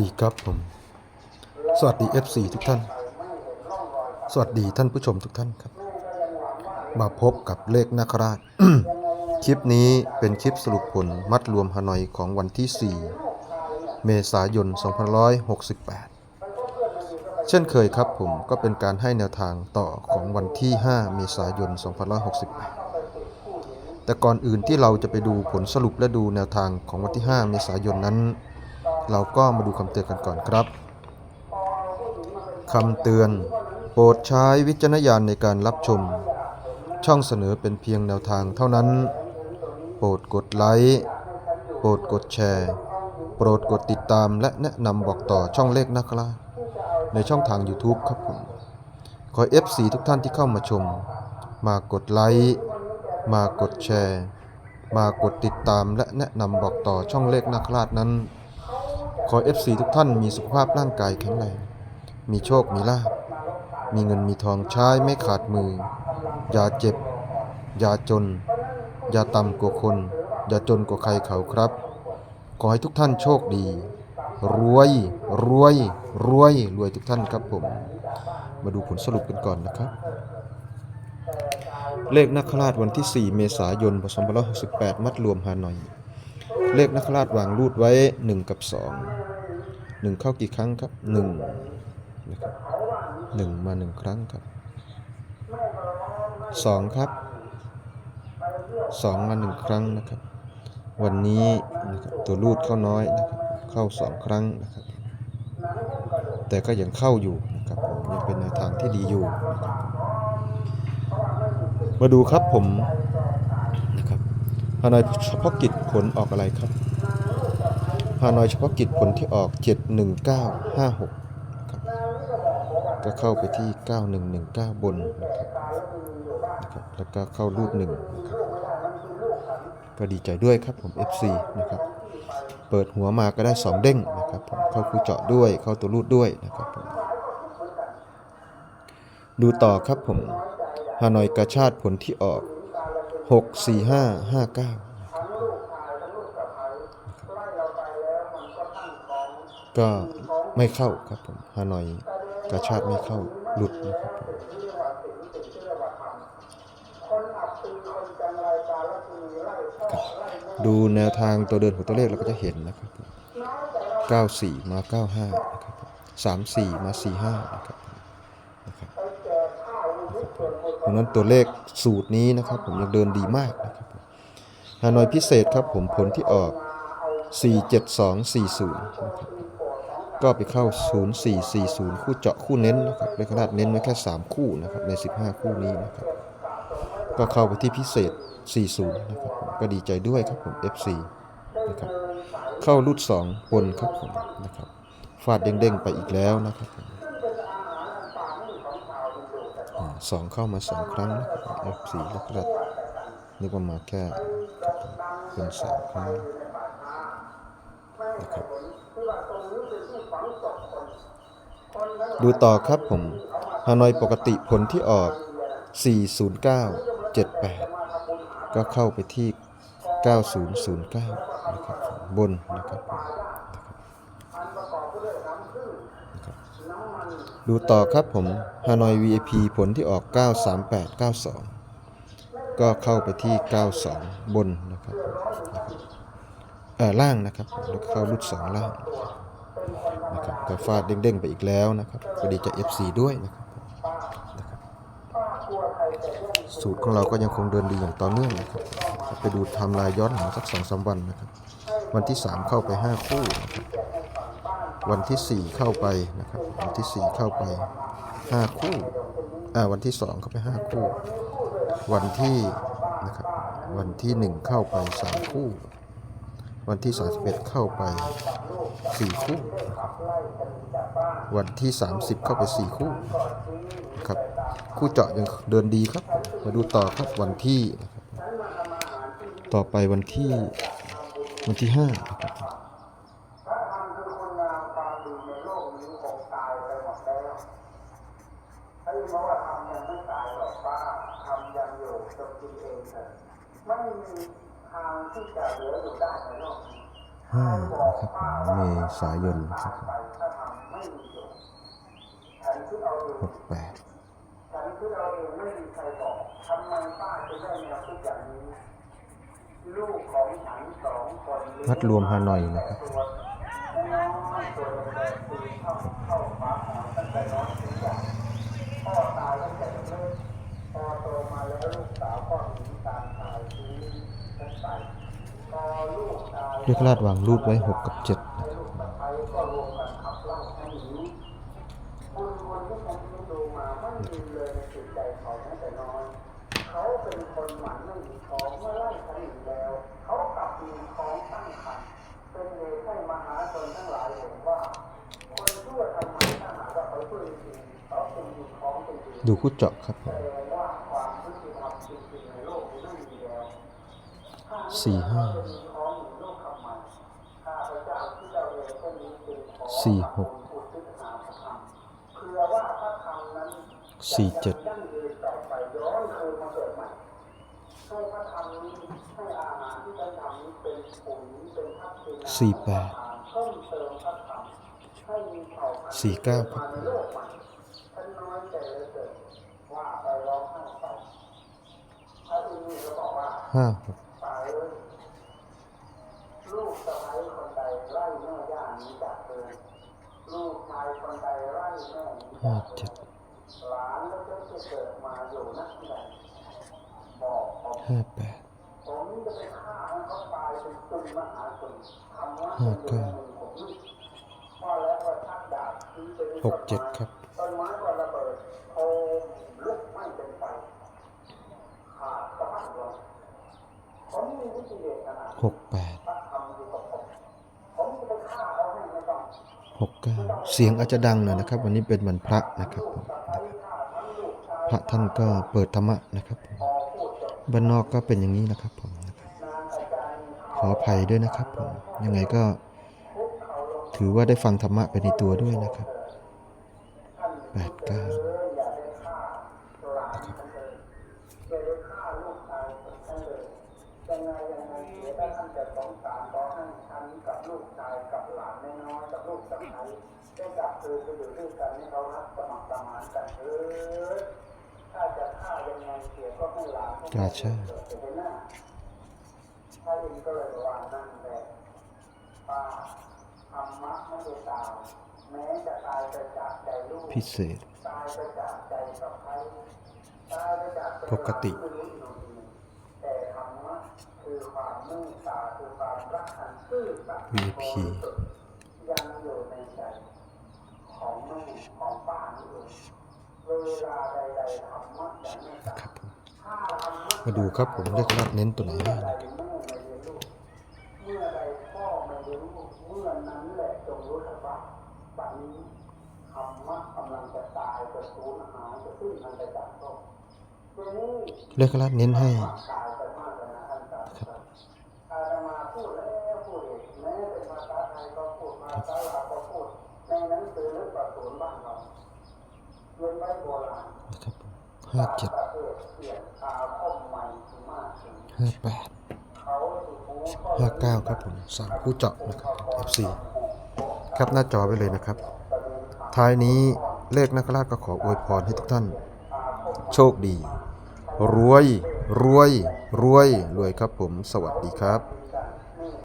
ดีครับผม สวัสดี FC ทุกท่าน สวัสดีท่านผู้ชมทุกท่านครับ มาพบกับเลขนาคราช คลิปนี้เป็นคลิปสรุปผลมัดรวมฮานอยของวันที่ 4 เมษายน 2568 เช่นเคยครับผมก็เป็นการให้แนวทางต่อของวันที่ 5 เมษายน 2568 แต่ก่อนอื่นที่เราจะไปดูผลสรุปและดูแนวทางของวันที่ 5 เมษายนนั้น เราก็มาดูคำเตือนกันก่อนครับคำเตือน โปรดใช้วิจารณญาณในการรับชม ช่องเสนอเป็นเพียงแนวทางเท่านั้น โปรดกดไลค์โปรดกดแชร์ โปรดกดติดตามและแนะนำบอกต่อช่องเลขนะครับในช่องทาง YouTube ครับผม ขอ FC ทุกท่านที่เข้ามาชม มากดไลค์มากดแชร์ มากดติดตามและแนะนำบอกต่อช่องเลขนาคราชนั้น ขอ FC ทุกท่านมีสุขภาพร่างกายแข็งแรง มีโชค มีลาภ มีเงินมีทองใช้ไม่ขาดมือ อย่าเจ็บ อย่าจน อย่าต่ำกว่าคน อย่าจนกว่าใครเขาครับ ขอให้ทุกท่านโชคดี รวย รวย รวย รวยทุกท่านครับผม มาดูผลสรุปกันก่อนนะครับ เลขนักขราชวันที่ 4 เมษายนพศ2568 มัดรวมฮานอย เลขนักราชวางรูดไว้ 1 กับ 2 1 เข้ากี่ครั้งครับ1นะครับ1มา 1 ครั้งครับ 2 ครับ 2 มา 1 ครั้งนะครับ วันนี้นะครับตัวรูดเข้าน้อยนะครับเข้า 2 ครั้งนะครับ แต่ก็ยังเข้าอยู่นะครับผมยังเป็นแนวทางที่ดีอยู่ มาดูครับผม ฮานอยเฉพาะกิจผลออกอะไรครับฮานอยเฉพาะกิจผลที่ออก 71956นะครับ ก็เข้าไปที่ 9119 บนนะครับนะครับ แล้วก็เข้ารูดหนึ่งนะครับ ก็ดีใจด้วยครับผม FC นะครับ เปิดหัวมาก็ได้ 2 เด้งนะครับผมเข้าคู่เจาะด้วย เข้าตัวรูดด้วยนะครับผมดูต่อครับผมฮานอยกระชาติผลที่ออก 6 4 5 5 9นะครับก็ไม่เข้าครับผมฮานอยกระชาติไม่เข้าหลุดนะครับผมดูแนวทางตัวเดินของตัวเลขเราก็จะเห็นนะครับ 94 มา 95 นะครับ 34 มา 45 นะครับ เพราะนั้นตัวเลขสูตรนี้นะครับ ผมยังเดินดีมากนะครับฮานอยพิเศษครับผมผลที่ออก 47240 ก็ไปเข้า 0440 คู่เจาะคู่เน้นนะครับในขนาดเน้นไว้แค่ 3 คู่นะครับใน 15 คู่นี้นะครับ ก็เข้าไปที่พิเศษ 40 นะครับผมก็ดีใจด้วยครับผม FC นะครับเข้ารุด2บนครับผมนะครับฟาดเด้งๆไปอีกแล้วนะครับผม อ่า สองเข้ามาสองครั้งนะครับ F4 แล้วก็นึกว่ามาแค่ครับผมเป็นสามครั้งนะครับดูต่อครับผมฮานอยปกติผลที่ออก 40978 ก็เข้าไปที่ 9009 นะครับบนนะครับผมนะครับ ดูต่อครับผมฮานอย VIP ผลที่ออก 93892 ก็เข้าไปที่ 92 บนนะครับผมนะครับเออล่างนะครับแล้วเข้ารุด2ล่างนะครับก็ฟาดเด้งๆไปอีกแล้วนะครับก็ดีใจ FC ด้วยนะครับนะรบสูตรของเราก็ยังคงเดินดีอย่างต่อเนื่องนะครับไปดูทำลายย้อนหลังสักสองสามวันนะครับ วันที่ 3 เข้าไป 5 คู่นะครับ วันที่ 4 เข้าไปนะครับ วันที่ 4 เข้าไป 5 คู่อ่าวันที่ 2 เข้าไป 5 คู่ วันที่นะครับวันที่ 1 เข้าไป 3 คู่ วันที่ 31 เข้าไป 4 คู่นะครับวันที่ 30 เข้าไป 4 คู่นะครับคู่เจาะยังเดินดีครับ มาดูต่อครับวันที่นะครับต่อไปวันที่วันที่5นะครับ ไอ้เพราะว่าทำยังไม่ตายหรอกป้าทำยังอยู่จนกินเองเถอะไม่มีทางที่จะเหลืออยู่ได้ในโลกนี้ห้านะครับผมเมษายนนะครับผมถ้าทำไม่มีโยมฉันคิดเอาเองหกแปดฉันคิดเอาเองไม่มีใครบอกทำไมป้าจะได้แนวคิดอย่างนี้ลูกของฉันสองคนวัดรวมฮานอยนะครับ เรียกลาดวางรูปไว้หกกับเจ็ดให้ลูกสะใภ้ก็รวมกันขับเรียงดูมาไม่มีเลยในจิตใจเขาเขาเป็นคนหมันไม่มีท้องเมื่อไล่ฉันหนีแล้ว เขากลับมีท้องตั้งครรภ์ เป็นเหตุให้มหาชนทั้งหลายเห็นว่า คนชั่วทำไมถ้าหากว่าเขาช่วยจริงเขาคงมีท้องเป็นจริงดูคู่เจาะครับผแสมดงว่าความยุติธรรมจริงๆในโลกนี้ไม่มีแล้วสี่ห้าถ้ามีท้องอยู่โลกทำไมข้าพเจ้าที่เราเรียนเช่นนี้จึงขอสี่หกอุทิศหาพระธรรมเพื่อว่าพระธรรมนั้นสี่เจ็ด สี่แปดสี่เก้าครับห้าห้ไปพระอินทร์ก็บอกว่าห้าหกตายเลยลูกสะใภ้คนใดไล่แม่ย่าหนี้จากเธอลูกชายคนใดไล่แม่หนี้ห้าจากเธเจ็ดอหลานแล้วก็จะเกิดมาอยู่นักใด ห้าแปดห้เขาเก้าหกเจ็ดครับหกแปดหกเก้าเสียงอาจจะดังหน่อยนะครับ วันนี้เป็นวันพระนะครับ พระท่านก็เปิดธรรมะนะครับผม บ้านนอกก็เป็นอย่างนี้นะครับผมนะครับขออภัยด้วยนะครับผมยังไงก็ ถือว่าได้ฟังธรรมะไปในตัวด้วยนะครับแปดเก้าเอออย่าได้ฆ่าหลานฉันเลยอย่าได้ฆ่าลูกชายฉันเลยยังไงยังไงเสียถ้าท่านจะสงสารขอให้ฉันกับลูกชายกับหลานน้อยกับลูกสะใภ้ได้จับคืนไปอยู่ด้วยกันให้เขารักสมัครสมานกันเถอ อถ้าจะฆ่ายังไงเสียก็ให้หลานให้กาชาเกิดไปในหน้าถ้าเองก็เลยวางนั่นแหละป้าธรรมะไม่ได้ตายแม้จะตายไปจากใจลูกพิเศษตายไปจากใจกับใครตายไปจากใจปกติไม่รู้อยู่ดีแต่ธรรมะคือความเมตตาคือความรักอันซื่อสัตย์ VIP บริสุทธิ์ยังอยู่ในใจของแม่ของป้านี่เอง เวลาดๆธรรมางเมตตาครับผมถ้าธรรมะมาดูครับผมเลขลับเน้นตัวไหนให้เมื่อใดนะครับแม่ไม่เลี้ยงลูกเมื่องลูกเมื่อนั้นแหละจงรู้เถิดว่าบัดนี้ธรรมะกำลังจะตายจะสูญหายจะสิ้นมันไปจากโลกทีนี้เลขลับเน้นให้ ห้าเจ็ดประเทศเปลี่ยนตาคมใหม่ที่มากขึ้นห้าแปดห้าเก้าครับผมสามคู่เจาะนะครับ FC ครับหน้าจอไปเลยนะครับ ท้ายนี้เลขนักล่าชก็ขออวยพรให้ทุกท่าน โชคดี รวย รวย รวย รวยครับผม สวัสดีครับ